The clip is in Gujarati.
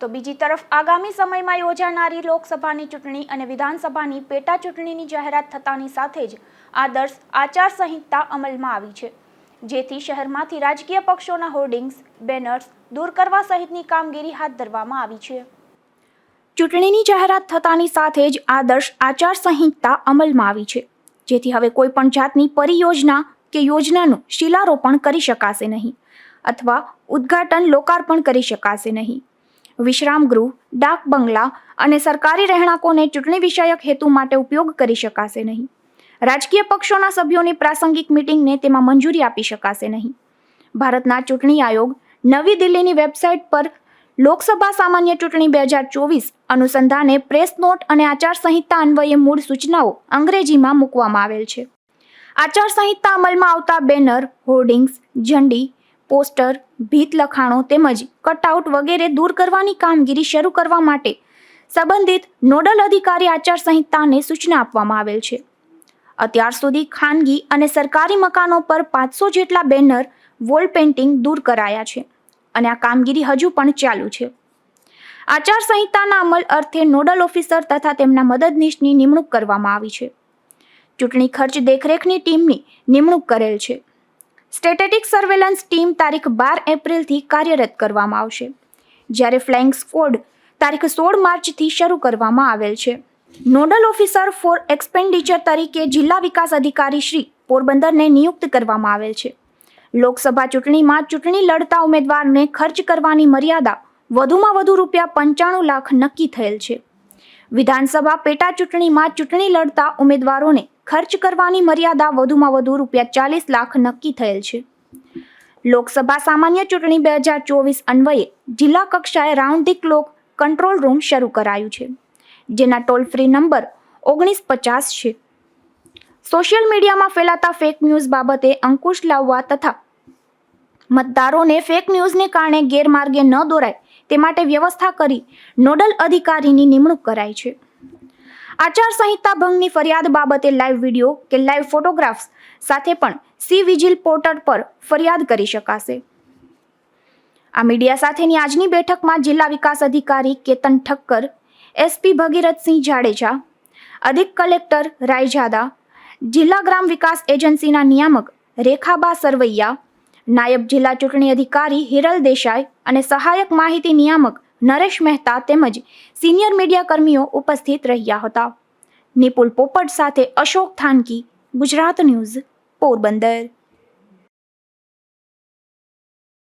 તો બીજી તરફ આગામી સમયમાં યોજાનારી લોકસભાની ચૂંટણી અને વિધાનસભાની પેટા ચૂંટણીની જાહેરાત થતાની સાથે જ આદર્શ આચારસંહિતા અમલમાં આવી છે. જેથી શહેરમાંથી રાજકીય પક્ષોના હોર્ડિંગ્સ, બેનર્સ દૂર કરવા સહિતની કામગીરી હાથ ધરવામાં આવી છે. ચૂંટણીની જાહેરાત થતાની સાથે જ આદર્શ આચારસંહિતા અમલમાં આવી છે. જેથી હવે કોઈ પણ જાતની પરિયોજના કે યોજનાનું શિલારોપણ કરી શકાશે નહીં. અથવા ઉદ્ઘાટન લોકાર્પણ કરી શકાશે નહીં. વિશ્રામ ગૃહ, ડાક બંગલા અને સરકારી રહેણાંકોને ચૂંટણી વિષયક હેતુ માટે ઉપયોગ કરી શકાશે નહીં. રાજકીય પક્ષોના સભ્યોની પ્રાસંગિક મિટિંગને તેમાં મંજૂરી આપી શકાશે નહીં. ભારતના ચૂંટણી આયોગ નવી દિલ્હીની વેબસાઇટ પર લોકસભા સામાન્ય ચૂંટણી બે હજાર ચોવીસ અનુસંધાને પ્રેસ નોટ અને આચારસંહિતા અન્વયે મૂળ સૂચનાઓ અંગ્રેજીમાં મૂકવામાં આવેલ છે. આચારસંહિતા અમલમાં આવતા બેનર, હોર્ડિંગ્સ, ઝંડી પોસ્ટર, ભીત લખાણો તેમજ કટઆઉટ વગેરે દૂર કરવાની કામગીરી શરૂ કરવા માટે સંબંધિત નોડલ અધિકારી આચારસંહિતાને સૂચના આપવામાં આવેલ છે. અત્યાર સુધી ખાનગી અને સરકારી મકાનો પર પાંચસો જેટલા બેનર વોલ પેઇન્ટિંગ દૂર કરાયા છે અને આ કામગીરી હજુ પણ ચાલુ છે. આચારસંહિતાના અમલ અર્થે નોડલ ઓફિસર તથા તેમના મદદનીશની નિમણૂક કરવામાં આવી છે. ચૂંટણી ખર્ચ દેખરેખની ટીમની નિમણૂક કરેલ છે. સ્ટેટેટિક સર્વેલન્સ ટીમ તારીખ બાર એપ્રિલથી કાર્યરત કરવામાં આવશે. જ્યારે ફ્લાઇંગ સ્કોડ તારીખ સોળ માર્ચથી શરૂ કરવામાં આવેલ છે. નોડલ ઓફિસર ફોર એક્સપેન્ડિચર તરીકે જિલ્લા વિકાસ અધિકારી શ્રી પોરબંદરને નિયુક્ત કરવામાં આવેલ છે. લોકસભા ચૂંટણીમાં ચૂંટણી લડતા ઉમેદવારને ખર્ચ કરવાની મર્યાદા વધુમાં વધુ રૂપિયા પંચાણું લાખ નક્કી થયેલ છે. વિધાનસભા પેટા ચૂંટણીમાં ચૂંટણી લડતા ઉમેદવારોને ખર્ચ કરવાની મર્યાદા વધુમાં વધુ રૂપિયા ચાલીસ લાખ નક્કી થયેલ છે. લોકસભા સામાન્ય ચૂંટણી બે હજાર ચોવીસ અન્વયે જિલ્લા કક્ષાએ round the clock control room શરૂ કરાયું છે, જેના ટોલ ફ્રી નંબર ઓગણીસ પચાસ છે. સોશિયલ મીડિયામાં ફેલાતા ફેક ન્યૂઝ બાબતે અંકુશ લાવવા તથા મતદારોને ફેક ન્યૂઝને કારણે ગેરમાર્ગે ન દોરાય તે માટે વ્યવસ્થા કરી નોડલ અધિકારીની નિમણૂક કરાઈ છે. આચારસંહિતા ભંગની ફરિયાદ બાબતે લાઈવ વીડિયો કે લાઈવ ફોટોગ્રાફ્સ સાથે પણ સી વિજિલ પોર્ટલ પર ફરિયાદ કરી શકાશે. આ મીડિયા સાથેની આજની બેઠકમાં જિલ્લા વિકાસ અધિકારી કેતન ઠક્કર એસપી ભગીરથસિંહ જાડેજા, અધિક કલેક્ટર રાયજાદા, જિલ્લા ગ્રામ વિકાસ એજન્સીના નિયામક રેખાબા સરવૈયા, નાયબ જિલ્લા ચૂંટણી અધિકારી હિરલ દેસાઈ અને સહાયક માહિતી નિયામક નરેશ મહેતા તેમજ સિનિયર મીડિયા કર્મીઓ ઉપસ્થિત રહ્યા હતા. નિપુલ પોપટ સાથે અશોક થાનકી, ગુજરાત ન્યૂઝ પોરબંદર.